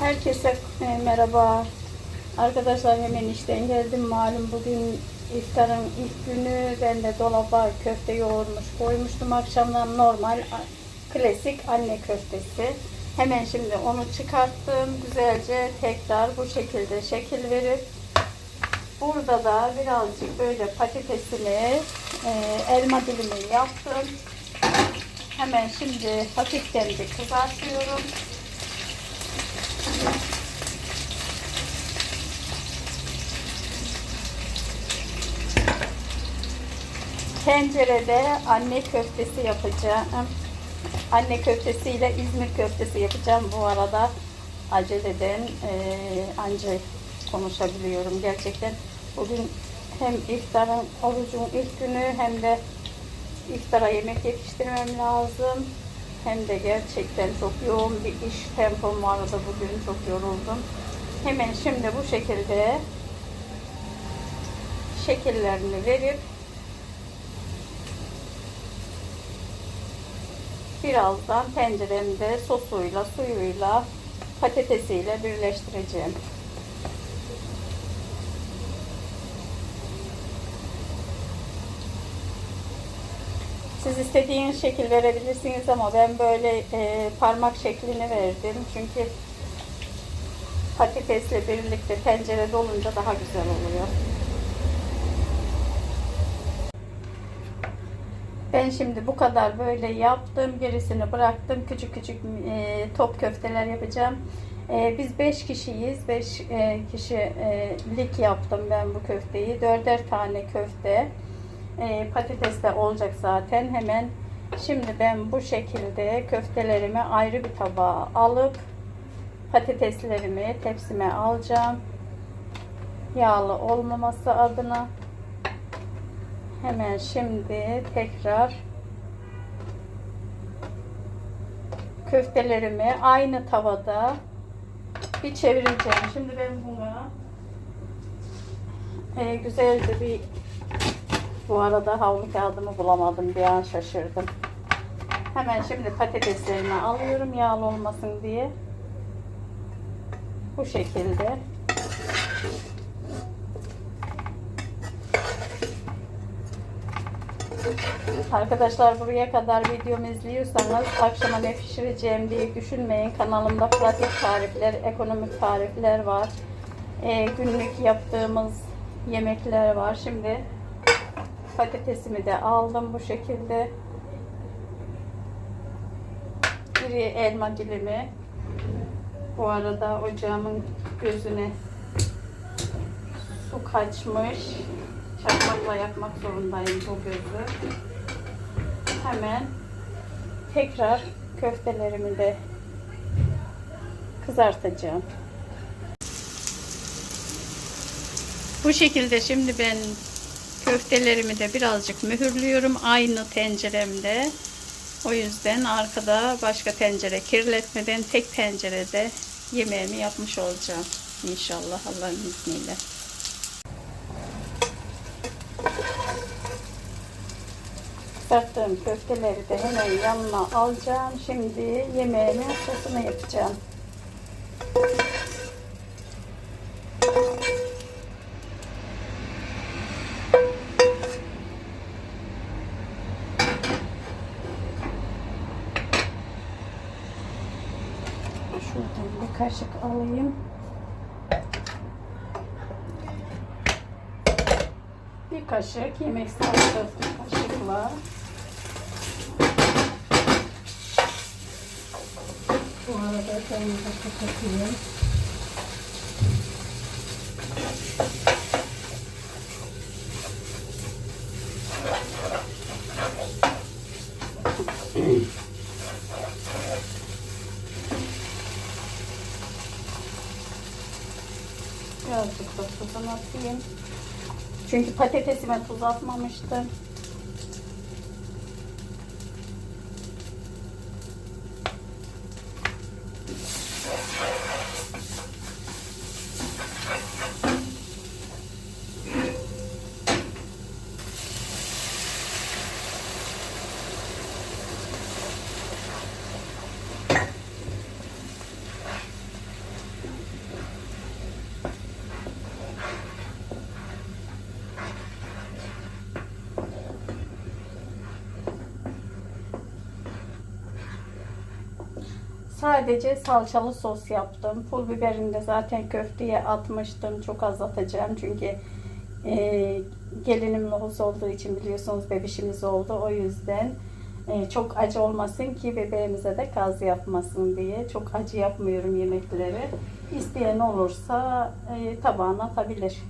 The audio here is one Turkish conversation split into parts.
Herkese e, merhaba. Arkadaşlar hemen işten geldim. Malum bugün iftarın ilk günü. Ben de dolaba köfte yoğurmuş koymuştum. Akşamdan normal klasik anne köftesi. Hemen şimdi onu çıkarttım. Güzelce tekrar bu şekilde şekil verip burada da birazcık böyle patatesini e, elma dilimi yaptım. Hemen şimdi hafiften bir kızartıyorum. Tencerede anne köftesi yapacağım. Anne köftesiyle İzmir köftesi yapacağım bu arada. Aceleden eee anca konuşabiliyorum gerçekten. Bugün hem iftarın, orucun ilk günü hem de iftara yemek yetiştirmem lazım. Hem de gerçekten çok yoğun bir iş tempom vardı bugün. Çok yoruldum. Hemen şimdi bu şekilde şekillerini verip birazdan tenceremde sosuyla, suyuyla, patatesiyle birleştireceğim. Siz istediğiniz şekil verebilirsiniz ama ben böyle e, parmak şeklini verdim. Çünkü patatesle birlikte tencerede olunca daha güzel oluyor. Ben şimdi bu kadar böyle yaptım. Gerisini bıraktım. Küçük küçük e, top köfteler yapacağım. E, biz 5 kişiyiz. 5 e, kişilik yaptım ben bu köfteyi. 4'er tane köfte. E, patates de olacak zaten. Hemen şimdi ben bu şekilde köftelerimi ayrı bir tabağa alıp patateslerimi tepsime alacağım. Yağlı olmaması adına. Hemen şimdi tekrar köftelerimi aynı tavada bir çevireceğim. Şimdi ben buna e, güzelce bir bu arada havlu kağıdımı bulamadım. Bir an şaşırdım. Hemen şimdi patateslerimi alıyorum yağlı olmasın diye. Bu şekilde. Arkadaşlar buraya kadar videomu izliyorsanız akşama ne pişireceğim diye düşünmeyin. Kanalımda pratik tarifler, ekonomik tarifler var. Ee, günlük yaptığımız yemekler var. Şimdi patatesimi de aldım bu şekilde. Bir elma dilimi. Bu arada ocağımın gözüne su kaçmış. Çakmakla yakmak zorundayım bu gözü. Hemen tekrar köftelerimi de kızartacağım. Bu şekilde şimdi ben köftelerimi de birazcık mühürlüyorum aynı tenceremde. O yüzden arkada başka tencere kirletmeden tek tencerede yemeğimi yapmış olacağım. İnşallah Allah'ın izniyle. Kızarttığım köfteleri de hemen yanına alacağım. Şimdi yemeğimin sosunu yapacağım. Şuradan bir kaşık alayım. Bir kaşık yemek salçası kaşıkla bu arada ben kapatayım. Birazcık da tuzunu atayım. Çünkü patatesime tuz atmamıştım. Sadece salçalı sos yaptım. Pul biberini de zaten köfteye atmıştım. Çok az atacağım çünkü e, gelinim lohusa olduğu için biliyorsunuz bebişimiz oldu. O yüzden e, çok acı olmasın ki bebeğimize de kaz yapmasın diye. Çok acı yapmıyorum yemekleri. İsteyen olursa e, tabağına atabilir.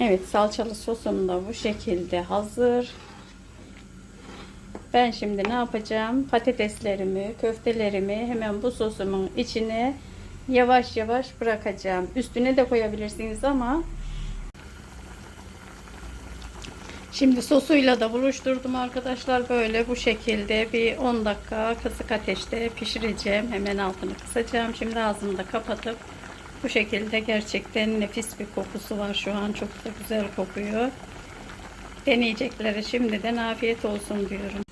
Evet salçalı sosum da bu şekilde hazır. Ben şimdi ne yapacağım? Patateslerimi, köftelerimi hemen bu sosumun içine yavaş yavaş bırakacağım. Üstüne de koyabilirsiniz ama Şimdi sosuyla da buluşturdum arkadaşlar. Böyle bu şekilde bir 10 dakika kısık ateşte pişireceğim. Hemen altını kısacağım. Şimdi ağzını da kapatıp bu şekilde gerçekten nefis bir kokusu var şu an. Çok da güzel kokuyor. Deneyeceklere şimdiden afiyet olsun diyorum.